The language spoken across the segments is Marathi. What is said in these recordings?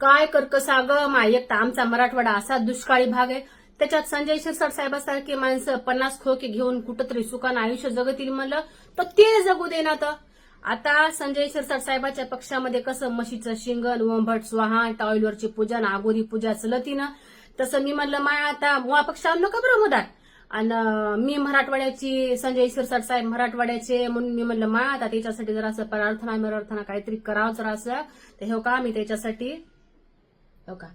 काय कर्कसा ग माय आमचा मराठवाडा असा दुष्काळी भाग आहे. त्याच्यात संजय शिरसाट साहेबासारखी माणसं पन्नास खोके घेऊन कुठंतरी सुखान आयुष्य जगतील म्हणलं तर ते जगू दे ना तर. आता संजय शिरसाट साहेबाच्या पक्षामध्ये कसं म्हशीचं शिंगण वंभट स्वाहान टॉयलवरची पूजा आणि आगोरी पूजा चलतीनं तसं मी म्हणलं माय आता मुळा पक्षावर नको बरं आणि मी मराठवाड्याची संजय शिरसाट साहेब मराठवाड्याचे म्हणून मी म्हणलं मा आता त्याच्यासाठी जर असं प्रार्थना मिरार्थना काहीतरी करावं जर असं तर हो का मी त्याच्यासाठी हो का?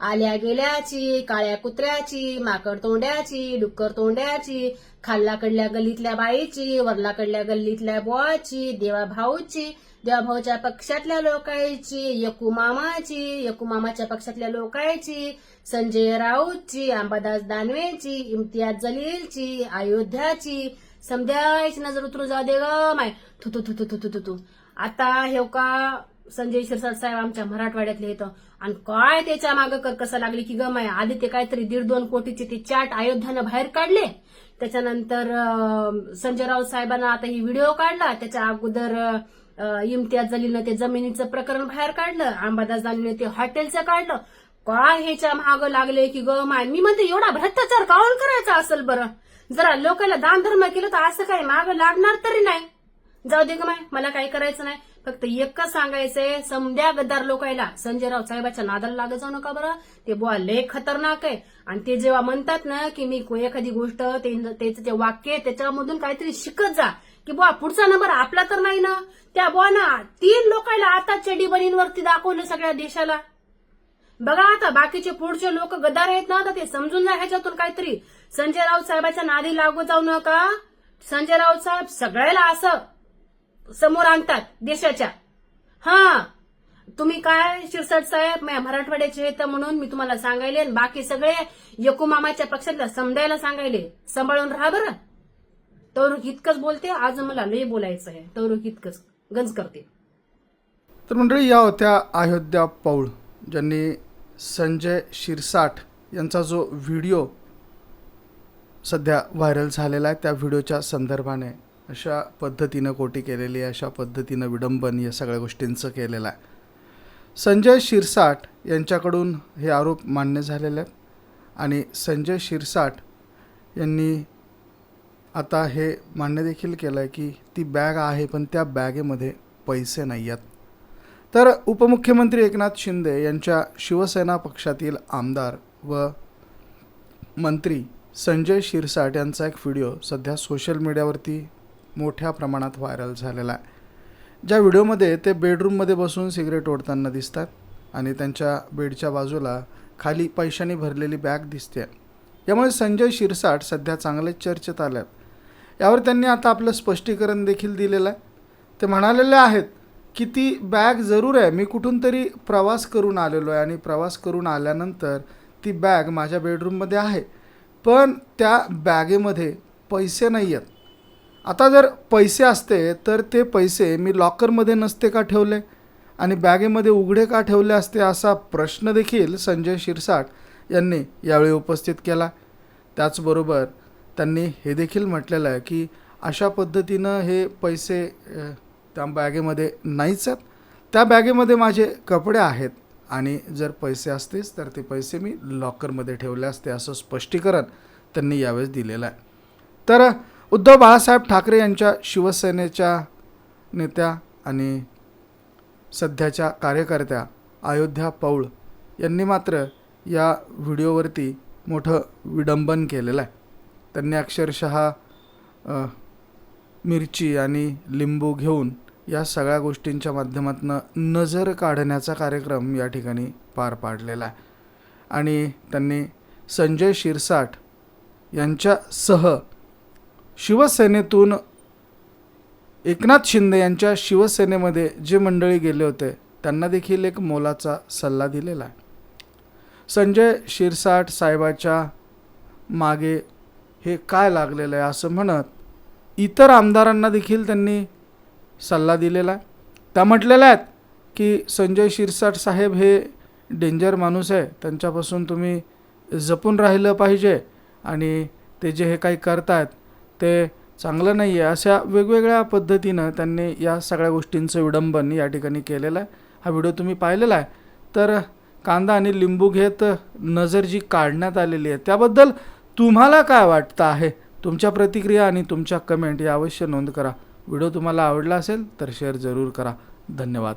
आल्या गेल्याची काळ्या कुत्र्याची माकड तोंड्याची डुक्कर तोंड्याची खाल्ला कडल्या गल्लीतल्या बाईची वरला कडल्या गल्लीतल्या बॉची देवा भाऊची देवाभाऊच्या पक्षातल्या लोकायची यकू मामाची यकू मामाच्या पक्षातल्या लोकायची संजय राऊतची अंबादास दानवेची इम्तियाज जलीलची अयोध्याची समध्याची नजर उतरू जाऊ दे ग माय. थु थु थु थु आता हे हो का संजय शिरसाट साहेब आमच्या मराठवाड्यातले येतं आणि काय त्याच्या मागं कर्कसा लागली की ग माय आधी ते काहीतरी दीड दोन कोटीचे ते चाट अयोध्यानं बाहेर काढले. त्याच्यानंतर संजय राऊत साहेबांना आता ही व्हिडिओ काढला. त्याच्या अगोदर इम्तियाज जलीलनं ते जमिनीचं प्रकरण बाहेर काढलं. अंबादास दानवेने ते हॉटेलचं काढलं. काय ह्याच्या मागं लागले की ग माय? मी म्हणते एवढा भ्रष्टाचार काऊन करायचा असेल बरं? जरा लोकांना दान धर्म केलं तर असं काही मागं लागणार तरी नाही. जाऊ दे ग माय मला काही करायचं नाही. फक्त एकच सांगायचंय समद्या गद्दार लोकायला संजयराव साहेबाच्या नादाला लागत जाऊ नका बरं. ते बुवा लय खतरनाक आहे. आणि ते जेव्हा म्हणतात ना की मी एखादी गोष्ट त्याचं ते वाक्य आहे, त्याच्यामधून काहीतरी शिकत जा. की बुवा पुढचा नंबर आपला तर नाही ना. त्या बुवा ना तीन लोकायला आता चेडी बनींवरती दाखवलं सगळ्या देशाला. बघा आता बाकीचे पुढचे लोक गद्दार आहेत ना तर ते समजून जा ह्याच्यातून काहीतरी. संजय राऊत साहेबाच्या नादी लागू जाऊ नका. संजय राऊत साहेब सगळ्याला असं समोर आणतात देशाच्या. हा. तुम्ही काय शिरसाट साहेब मराठवाड्याचे येतं म्हणून मी तुम्हाला सांगायले आणि बाकी सगळे यकुमामाच्या पक्षातल्या समजायला सांगायले. सांभाळून राहा बरं. तवरुक इतकंच बोलते आज मला लय बोलायचं आहे तवरुक इतकंच गंज करते. तर मंडळी या होत्या अयोध्या पौळ ज्यांनी संजय शिरसाट यांचा जो व्हिडिओ सध्या व्हायरल झालेला आहे त्या व्हिडिओच्या संदर्भाने अशा पद्धतीनं कोटी केलेली आहे अशा पद्धतीनं विडंबन या सगळ्या गोष्टींचं केलेलं आहे. संजय शिरसाट यांच्याकडून हे आरोप मान्य झालेले आहेत आणि संजय शिरसाट यांनी आता हे मान्य देखील केलं आहे की ती बॅग आहे पण त्या बॅगेमध्ये पैसे नाही आहेत. तर उपमुख्यमंत्री एकनाथ शिंदे यांच्या शिवसेना पक्षातील आमदार व मंत्री संजय शिरसाट यांचा एक व्हिडिओ सध्या सोशल मीडियावरती मोठ्या प्रमाणात व्हायरल झालेला आहे. ज्या व्हिडिओमध्ये ते बेडरूममध्ये बसून सिगरेट ओढताना दिसतात आणि त्यांच्या बेडच्या बाजूला खाली पैशांनी भरलेली बॅग दिसते. यामुळे संजय शिरसाट सध्या चांगलेच चर्चेत आले आहेत यावर त्यांनी आता आपलं स्पष्टीकरण देखील दिलेलं आहे. ते म्हणालेले आहेत की ती बॅग जरूर आहे मी कुठून तरी प्रवास करून आलेलो आहे आणि प्रवास करून आल्यानंतर ती बॅग माझ्या बेडरूममध्ये आहे. पण त्या बॅगेमध्ये पैसे नाही आहेत आता जर पैसे असते तर ते पैसे मी लॉकरमध्ये नसते का ठेवले? आणि बॅगेमध्ये उघडे का ठेवले असते असा प्रश्न देखील संजय शिरसाट यांनी यावेळी उपस्थित केला. त्याचबरोबर त्यांनी हे देखील म्हटलेलं आहे की अशा पद्धतीनं हे पैसे त्या बॅगेमध्ये नाहीच आहेत. त्या बॅगेमध्ये माझे कपडे आहेत आणि जर पैसे असतेच तर ते पैसे मी लॉकरमध्ये ठेवले असते असं स्पष्टीकरण त्यांनी यावेळेस दिलेलं आहे. तर उद्धव बाळासाहेब ठाकरे यांच्या शिवसेनेच्या नेत्या आणि सध्याच्या कार्यकर्त्या अयोध्या पौळ यांनी मात्र या व्हिडिओवरती मोठं विडंबन केलेलं आहे. त्यांनी अक्षरशः मिरची आणि लिंबू घेऊन या सगळ्या गोष्टींच्या माध्यमातून नजर काढण्याचा कार्यक्रम या ठिकाणी पार पाडलेला आहे. आणि त्यांनी संजय शिरसाट यांच्यासह शिवसेनेतून एकनाथ शिंदे यांच्या शिवसेनेमध्ये जे मंडळी गेले होते त्यांना देखील एक मोलाचा सल्ला दिलेला आहे. संजय शिरसाट साहेबाच्या मागे हे काय लागलेलं आहे असं म्हणत इतर आमदारांना देखील त्यांनी सल्ला दिलेला आहे. त्या म्हटलेल्या आहेत की संजय शिरसाट साहेब हे डेंजर माणूस आहे त्यांच्यापासून तुम्ही जपून राहिलं पाहिजे आणि ते जे हे काही करतायत ते चांगलं नाही आहे. अशा वेगवेगळ्या पद्धतीनं त्यांनी या सगळ्या गोष्टींचं विडंबन या ठिकाणी केलेलं आहे. हा व्हिडिओ तुम्ही पाहिलेला आहे. तर कांदा आणि लिंबू घेत नजर जी काढण्यात आलेली आहे. त्याबद्दल तुम्हाला काय वाटतं आहे? तुमच्या प्रतिक्रिया आणि तुमच्या कमेंट या अवश्य नोंद करा. व्हिडिओ तुम्हाला आवडला असेल तर शेअर जरूर करा. धन्यवाद.